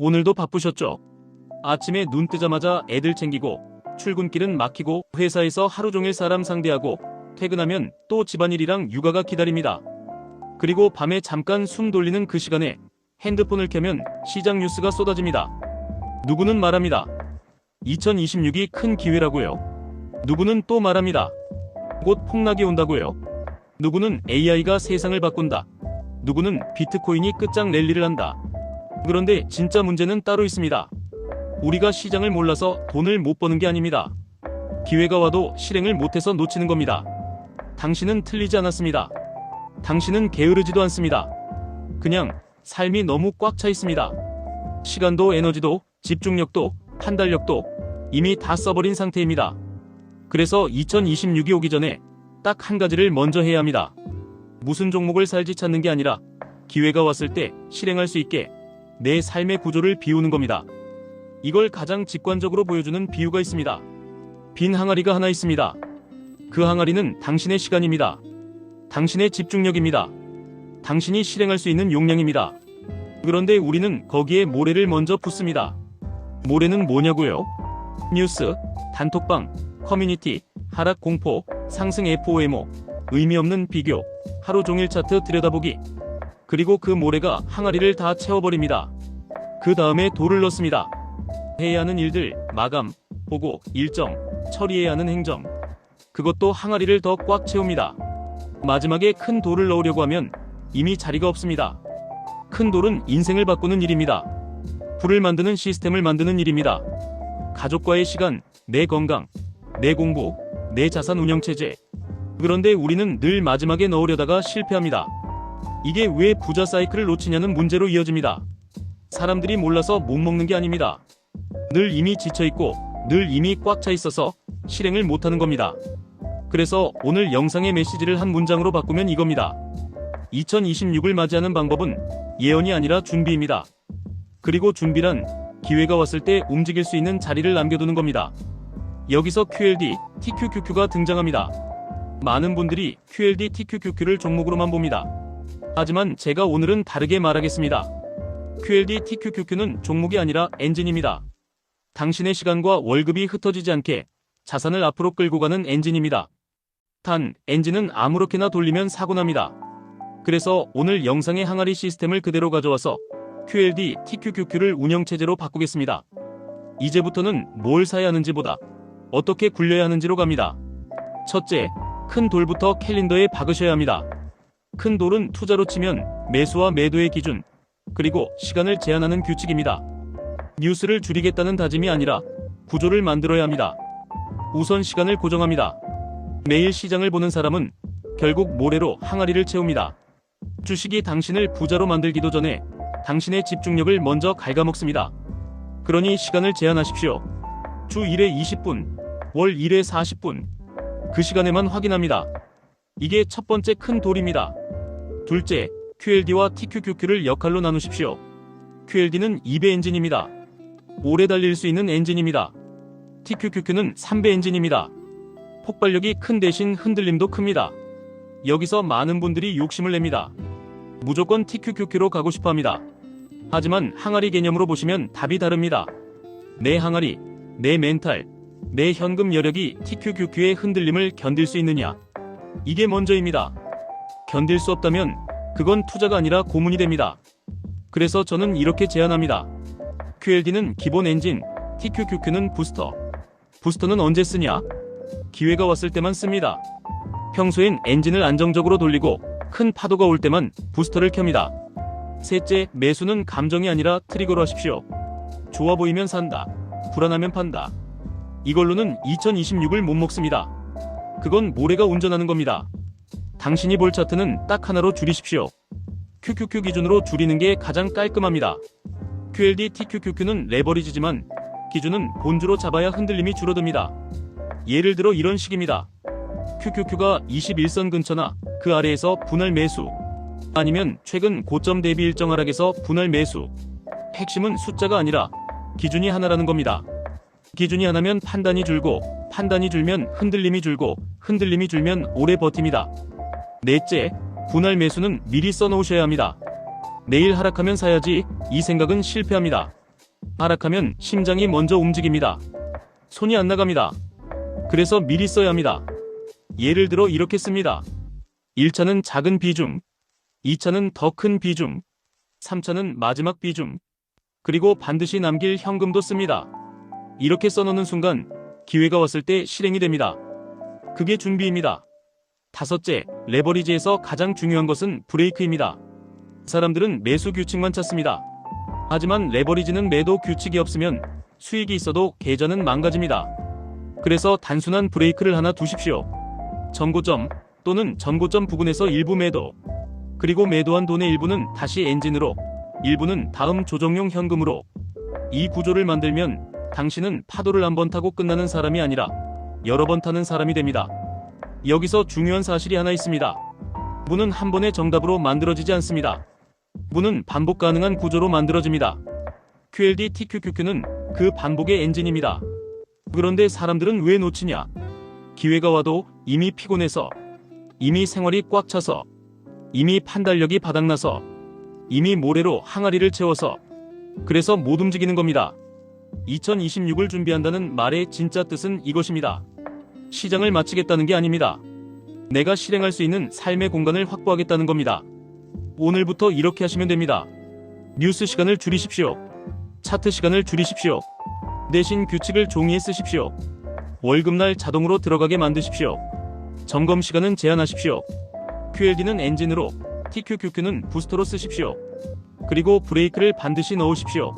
오늘도 바쁘셨죠? 아침에 눈 뜨자마자 애들 챙기고 출근길은 막히고 회사에서 하루 종일 사람 상대하고 퇴근하면 또 집안일이랑 육아가 기다립니다. 그리고 밤에 잠깐 숨 돌리는 그 시간에 핸드폰을 켜면 시장 뉴스가 쏟아집니다. 누구는 말합니다. 2026이 큰 기회라고요. 누구는 또 말합니다. 곧 폭락이 온다고요. 누구는 AI가 세상을 바꾼다. 누구는 비트코인이 끝장 랠리를 한다. 그런데 진짜 문제는 따로 있습니다. 우리가 시장을 몰라서 돈을 못 버는 게 아닙니다. 기회가 와도 실행을 못해서 놓치는 겁니다. 당신은 틀리지 않았습니다. 당신은 게으르지도 않습니다. 그냥 삶이 너무 꽉 차 있습니다. 시간도 에너지도 집중력도 판단력도 이미 다 써버린 상태입니다. 그래서 2026이 오기 전에 딱 한 가지를 먼저 해야 합니다. 무슨 종목을 살지 찾는 게 아니라 기회가 왔을 때 실행할 수 있게 내 삶의 구조를 비우는 겁니다. 이걸 가장 직관적으로 보여주는 비유가 있습니다. 빈 항아리가 하나 있습니다. 그 항아리는 당신의 시간입니다. 당신의 집중력입니다. 당신이 실행할 수 있는 용량입니다. 그런데 우리는 거기에 모래를 먼저 붓습니다. 모래는 뭐냐고요? 뉴스, 단톡방, 커뮤니티, 하락 공포, 상승 FOMO, 의미 없는 비교, 하루 종일 차트 들여다보기. 그리고 그 모래가 항아리를 다 채워버립니다. 그 다음에 돌을 넣습니다. 해야 하는 일들, 마감, 보고, 일정, 처리해야 하는 행정. 그것도 항아리를 더 꽉 채웁니다. 마지막에 큰 돌을 넣으려고 하면 이미 자리가 없습니다. 큰 돌은 인생을 바꾸는 일입니다. 불을 만드는 시스템을 만드는 일입니다. 가족과의 시간, 내 건강, 내 공부, 내 자산 운영 체제. 그런데 우리는 늘 마지막에 넣으려다가 실패합니다. 이게 왜 부자 사이클을 놓치냐는 문제로 이어집니다. 사람들이 몰라서 못 먹는 게 아닙니다. 늘 이미 지쳐있고 늘 이미 꽉 차 있어서 실행을 못하는 겁니다. 그래서 오늘 영상의 메시지를 한 문장으로 바꾸면 이겁니다. 2026을 맞이하는 방법은 예언이 아니라 준비입니다. 그리고 준비란 기회가 왔을 때 움직일 수 있는 자리를 남겨두는 겁니다. 여기서 QLD, TQQQ가 등장합니다. 많은 분들이 QLD, TQQQ를 종목으로만 봅니다. 하지만 제가 오늘은 다르게 말하겠습니다. QLD, TQQQ는 종목이 아니라 엔진입니다. 당신의 시간과 월급이 흩어지지 않게 자산을 앞으로 끌고 가는 엔진입니다. 단, 엔진은 아무렇게나 돌리면 사고납니다. 그래서 오늘 영상의 항아리 시스템을 그대로 가져와서 QLD, TQQQ를 운영체제로 바꾸겠습니다. 이제부터는 뭘 사야 하는지보다 어떻게 굴려야 하는지로 갑니다. 첫째, 큰 돌부터 캘린더에 박으셔야 합니다. 큰 돌은 투자로 치면 매수와 매도의 기준, 그리고 시간을 제한하는 규칙입니다. 뉴스를 줄이겠다는 다짐이 아니라 구조를 만들어야 합니다. 우선 시간을 고정합니다. 매일 시장을 보는 사람은 결국 모래로 항아리를 채웁니다. 주식이 당신을 부자로 만들기도 전에 당신의 집중력을 먼저 갉아먹습니다. 그러니 시간을 제한하십시오. 주 1회 20분, 월 1회 40분. 그 시간에만 확인합니다. 이게 첫 번째 큰 돌입니다. 둘째, QLD와 TQQQ를 역할로 나누십시오. QLD는 2배 엔진입니다. 오래 달릴 수 있는 엔진입니다. TQQQ는 3배 엔진입니다. 폭발력이 큰 대신 흔들림도 큽니다. 여기서 많은 분들이 욕심을 냅니다. 무조건 TQQQ로 가고 싶어 합니다. 하지만 항아리 개념으로 보시면 답이 다릅니다. 내 항아리, 내 멘탈, 내 현금 여력이 TQQQ의 흔들림을 견딜 수 있느냐. 이게 먼저입니다. 견딜 수 없다면 그건 투자가 아니라 고문이 됩니다. 그래서 저는 이렇게 제안합니다. QLD는 기본 엔진, TQQQ는 부스터. 부스터는 언제 쓰냐? 기회가 왔을 때만 씁니다. 평소엔 엔진을 안정적으로 돌리고 큰 파도가 올 때만 부스터를 켭니다. 셋째, 매수는 감정이 아니라 트리거로 하십시오. 좋아 보이면 산다. 불안하면 판다. 이걸로는 2026을 못 먹습니다. 그건 모래가 운전하는 겁니다. 당신이 볼 차트는 딱 하나로 줄이십시오. QQQ 기준으로 줄이는 게 가장 깔끔합니다. QLD TQQQ는 레버리지지만 기준은 본주로 잡아야 흔들림이 줄어듭니다. 예를 들어 이런 식입니다. QQQ가 21선 근처나 그 아래에서 분할 매수 아니면 최근 고점 대비 일정 하락에서 분할 매수 핵심은 숫자가 아니라 기준이 하나라는 겁니다. 기준이 하나면 판단이 줄고 판단이 줄면 흔들림이 줄고 흔들림이 줄면 오래 버팁니다. 넷째, 분할 매수는 미리 써놓으셔야 합니다. 내일 하락하면 사야지 이 생각은 실패합니다. 하락하면 심장이 먼저 움직입니다. 손이 안 나갑니다. 그래서 미리 써야 합니다. 예를 들어 이렇게 씁니다. 1차는 작은 비중, 2차는 더 큰 비중, 3차는 마지막 비중, 그리고 반드시 남길 현금도 씁니다. 이렇게 써놓는 순간 기회가 왔을 때 실행이 됩니다. 그게 준비입니다. 다섯째, 레버리지에서 가장 중요한 것은 브레이크입니다. 사람들은 매수 규칙만 찾습니다. 하지만 레버리지는 매도 규칙이 없으면 수익이 있어도 계좌는 망가집니다. 그래서 단순한 브레이크를 하나 두십시오. 전고점 또는 전고점 부근에서 일부 매도, 그리고 매도한 돈의 일부는 다시 엔진으로, 일부는 다음 조정용 현금으로. 이 구조를 만들면 당신은 파도를 한 번 타고 끝나는 사람이 아니라 여러 번 타는 사람이 됩니다. 여기서 중요한 사실이 하나 있습니다. 문은 한 번의 정답으로 만들어지지 않습니다. 문은 반복 가능한 구조로 만들어집니다. QLD TQQQ는 그 반복의 엔진입니다. 그런데 사람들은 왜 놓치냐? 기회가 와도 이미 피곤해서, 이미 생활이 꽉 차서, 이미 판단력이 바닥나서, 이미 모래로 항아리를 채워서, 그래서 못 움직이는 겁니다. 2026을 준비한다는 말의 진짜 뜻은 이것입니다. 시장을 마치겠다는 게 아닙니다. 내가 실행할 수 있는 삶의 공간을 확보하겠다는 겁니다. 오늘부터 이렇게 하시면 됩니다. 뉴스 시간을 줄이십시오. 차트 시간을 줄이십시오. 대신 규칙을 종이에 쓰십시오. 월급날 자동으로 들어가게 만드십시오. 점검 시간은 제한하십시오. QLD는 엔진으로, TQQQ는 부스터로 쓰십시오. 그리고 브레이크를 반드시 넣으십시오.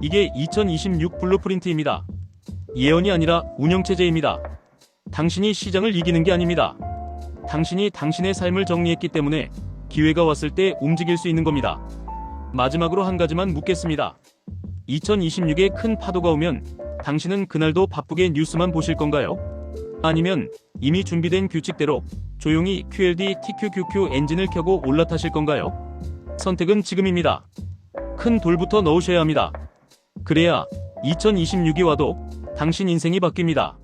이게 2026 블루프린트입니다. 예언이 아니라 운영체제입니다. 당신이 시장을 이기는 게 아닙니다. 당신이 당신의 삶을 정리했기 때문에 기회가 왔을 때 움직일 수 있는 겁니다. 마지막으로 한 가지만 묻겠습니다. 2026에 큰 파도가 오면 당신은 그날도 바쁘게 뉴스만 보실 건가요? 아니면 이미 준비된 규칙대로 조용히 QLD TQQQ 엔진을 켜고 올라타실 건가요? 선택은 지금입니다. 큰 돌부터 넣으셔야 합니다. 그래야 2026이 와도 당신 인생이 바뀝니다.